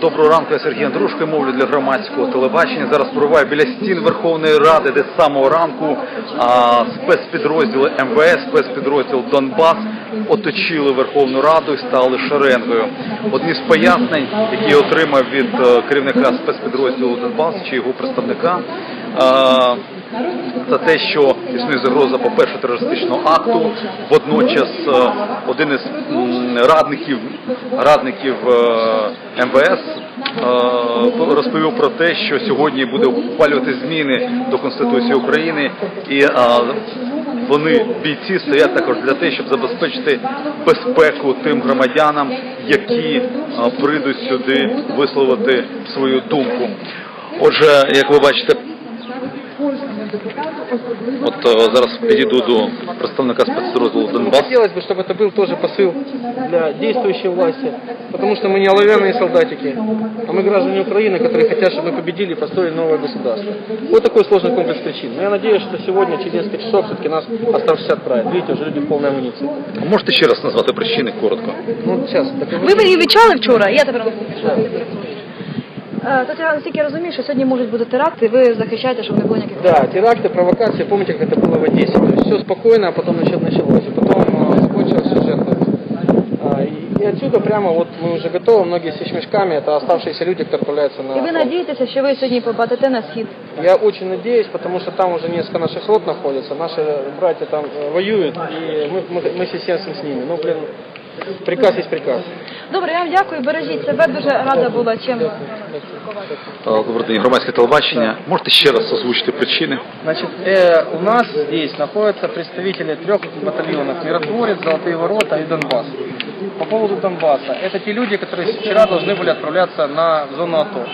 Доброго ранку, я Сергій Андрушко, мовлю для громадського телебачення. Зараз пробуваю біля стін Верховної Ради, де з самого ранку а, спецпідрозділи МВС, спецпідрозділ Донбас оточили Верховну Раду і стали шеренгою. Одні з пояснень, які отримав від е, керівника спецпідрозділу Донбас чи його представника. а, за те, що існує загроза, по-перше, терористичного акту. Водночас е, один із радників, радників е, МВС е, розповів про те, що сьогодні буде ухвалювати зміни до Конституції України, і вони, бійці, стоять також для того, щоб забезпечити безпеку тим громадянам, які прийдуть сюди висловити свою думку. Отже, як ви бачите, От е, зараз підійду до представника спецпідрозділу Донбас. Хотелось бы, чтобы это был тоже посыл для действующей власти, потому что мы не оловянные солдатики, а мы граждане Украины, которые хотят, чтобы мы победили и построили новое государство. Вот такой сложный комплекс причин. Но я надеюсь, что сегодня, через несколько часов, все-таки нас оставшись отправят. Видите, уже люди в полной амуниции. А можете ще раз назвати причини коротко? Ну, сейчас, так Ви мені відчали вчора, я тепер Е, Тут я наскільки розумію, що сьогодні можуть бути теракти, ви захищаєте, щоб не було ніяких Да, теракты, провокации, помните, как это было в Одессе. То есть все спокойно, а потом значит, началось. И потом э, закончилось все жертвой. А, и, и отсюда прямо вот мы уже готовы, многие с вещмешками, это оставшиеся люди, которые отправляются на І ви фронт. надієтеся, що ви сьогодні побатите на схід. Я очень надеюсь, потому что там уже несколько наших рот находятся, наши братья там э, воюют, и мы, мы, мы сесенствуем с ними. Ну, блин, приказ есть приказ. Добре, я вам дякую, бережіть себе, дуже рада була чим. Е, Добрий день, громадське телебачення. Можете ще раз озвучити причини? Значит, э, у нас здесь находятся представители трех батальонов Миротворец, Золотые ворота и Донбасс. По поводу Донбасса, это те люди, которые вчера должны были отправляться на зону АТО.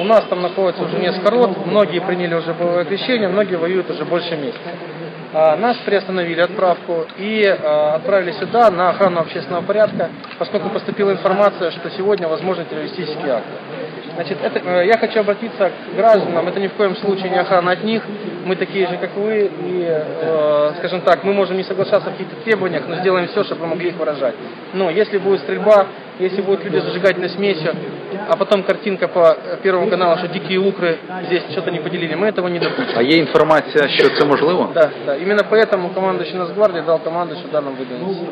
У нас там находится уже несколько рот, многие приняли уже боевое крещение, многие воюют уже больше месяца. А, Нас приостановили отправку и а, отправили сюда на охрану общественного порядка, поскольку поступила информация, что сегодня возможны террористические акты. Значит, это, э, я хочу обратиться к гражданам, это ни в коем случае не охрана от них, мы такие же, как вы, и, э, скажем так, мы можем не соглашаться в каких-то требованиях, но сделаем все, чтобы вы могли их выражать. Но если будет стрельба, если будут люди с зажигательной смесью, а потом картинка по э, Первому каналу, что дикие укры здесь что-то не поделили, мы этого не допустим. А є інформація, що це можливо? Да, да. Именно поэтому командующий Нацгвардии дал команду сюда нам выдвинуться.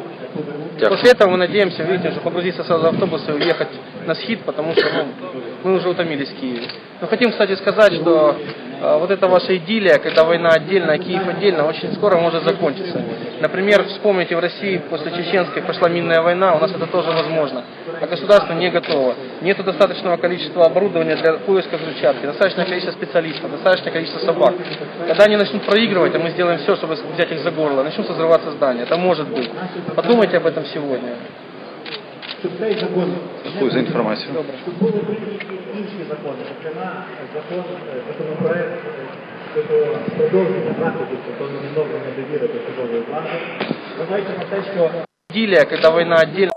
Дякую. После этого мы надеемся, видите, уже погрузиться сразу в автобус и уехать на схит, потому что ну, мы уже утомились в Киеве. Но хотим, кстати, сказать, что э, вот эта ваша идиллия, когда война отдельно, а Киев отдельно, очень скоро может закончиться. Например, вспомните, в России после Чеченской пошла минная война, у нас это тоже возможно. А государство не готово. Нету достаточного количества оборудования для поиска взрывчатки, достаточное количество специалистов, достаточное количество собак. Когда они начнут проигрывать, а мы сделаем все, чтобы взять их за горло, начнут взрываться здания. Это может быть. Подумайте об этом сегодня Дякую за інформацію. інші закони, зокрема закон, е, законопроект е, щодо продовження заходів стосовно відновлення довіри до судової влади. Зважаючи на те, що Идиллия, когда война отдельно.